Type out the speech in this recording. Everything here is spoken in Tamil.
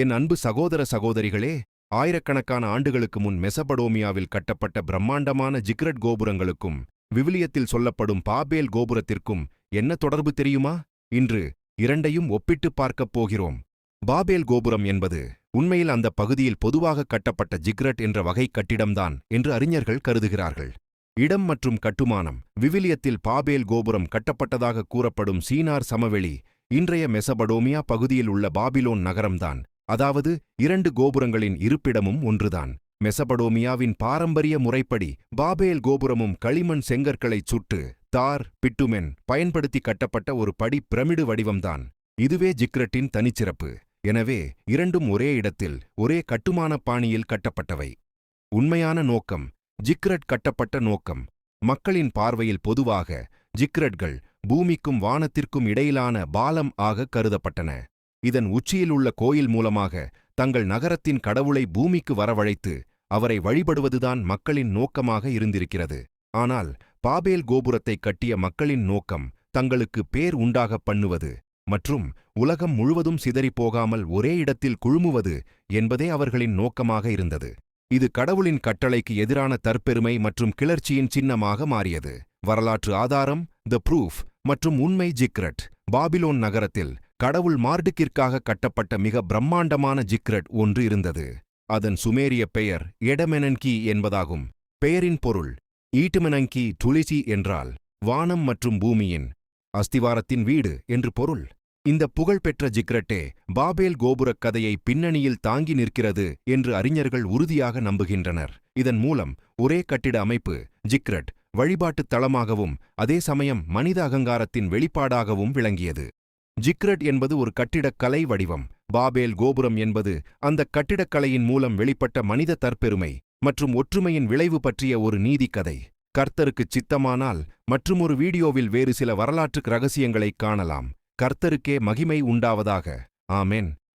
என் அன்பு சகோதர சகோதரிகளே ஆயிரக்கணக்கான ஆண்டுகளுக்கு முன் மெசபடோமியாவில் கட்டப்பட்ட பிரம்மாண்டமான ஜிக்ரட் கோபுரங்களுக்கும் விவிலியத்தில் சொல்லப்படும் பாபேல் கோபுரத்திற்கும் என்ன தொடர்பு தெரியுமா? இன்று இரண்டையும் ஒப்பிட்டுப் பார்க்கப் போகிறோம். பாபேல் கோபுரம் என்பது உண்மையில் அந்த பகுதியில் பொதுவாக கட்டப்பட்ட ஜிக்ரட் என்ற வகை கட்டிடம்தான் என்று அறிஞர்கள் கருதுகிறார்கள். இடம் மற்றும் கட்டுமானம் விவிலியத்தில் பாபேல் கோபுரம் கட்டப்பட்டதாக கூறப்படும் சீனார் சமவெளி இன்றைய மெசபடோமியா பகுதியில் உள்ள பாபிலோன் நகரம்தான். அதாவது இரண்டு கோபுரங்களின் இருப்பிடமும் ஒன்றுதான். மெசபடோமியாவின் பாரம்பரிய முறைப்படி பாபேல் கோபுரமும் களிமண் செங்கற்களைச் சுட்டு தார் பிட்டுமென் பயன்படுத்தி கட்டப்பட்ட ஒரு படி பிரமிடு வடிவம்தான். இதுவே ஜிக்ரட்டின் தனிச்சிறப்பு. எனவே இரண்டும் ஒரே இடத்தில் ஒரே கட்டுமான பாணியில் கட்டப்பட்டவை. உண்மையான நோக்கம் ஜிக்ரட் கட்டப்பட்ட நோக்கம். மக்களின் பார்வையில் பொதுவாக ஜிக்ரட்கள் பூமிக்கும் வானத்திற்கும் இடையிலான பாலம் ஆக கருதப்பட்டன. இதன் உச்சியில் உள்ள கோயில் மூலமாக தங்கள் நகரத்தின் கடவுளை பூமிக்கு வரவழைத்து அவரை வழிபடுவதுதான் மக்களின் நோக்கமாக இருந்திருக்கிறது. ஆனால் பாபேல் கோபுரத்தை கட்டிய மக்களின் நோக்கம் தங்களுக்கு பேர் உண்டாகப் பண்ணுவது மற்றும் உலகம் முழுவதும் சிதறிப் போகாமல் ஒரே இடத்தில் குழுமுவது என்பதே அவர்களின் நோக்கமாக இருந்தது. இது கடவுளின் கட்டளைக்கு எதிரான தற்பெருமை மற்றும் கிளர்ச்சியின் சின்னமாக மாறியது. வரலாற்று ஆதாரம் த ப்ரூஃப் மற்றும் உண்மை ஜிக்ரட் பாபிலோன் நகரத்தில் கடவுள் மார்டுக்கிற்காக கட்டப்பட்ட மிக பிரம்மாண்டமான ஜிக்ரட் ஒன்று இருந்தது. அதன் சுமேரிய பெயர் எடமெனன்கி என்பதாகும். பெயரின் பொருள் ஈட்டுமெனங்கி துளிசி என்றால் வானம் மற்றும் பூமியின் அஸ்திவாரத்தின் வீடு என்று பொருள். இந்த புகழ்பெற்ற ஜிக்ரட்டே பாபேல் கோபுரக் கதையை பின்னணியில் தாங்கி நிற்கிறது என்று அறிஞர்கள் உறுதியாக நம்புகின்றனர். இதன் மூலம் ஒரே கட்டிட அமைப்பு ஜிக்ரட் வழிபாட்டுத் தளமாகவும் அதே சமயம் மனித அகங்காரத்தின் வெளிப்பாடாகவும் விளங்கியது. ஜிக்ரட் என்பது ஒரு கட்டிடக்கலை வடிவம். பாபேல் கோபுரம் என்பது அந்த கட்டிடக்கலையின் மூலம் வெளிப்பட்ட மனித தற்பெருமை மற்றும் ஒற்றுமையின் விளைவு பற்றிய ஒரு நீதிக்கதை கர்த்தருக்குச் சித்தமானால் மற்றுமொரு வீடியோவில் வேறு சில வரலாற்று ரகசியங்களைக் காணலாம். கர்த்தருக்கே மகிமை உண்டாவதாக. ஆமென்.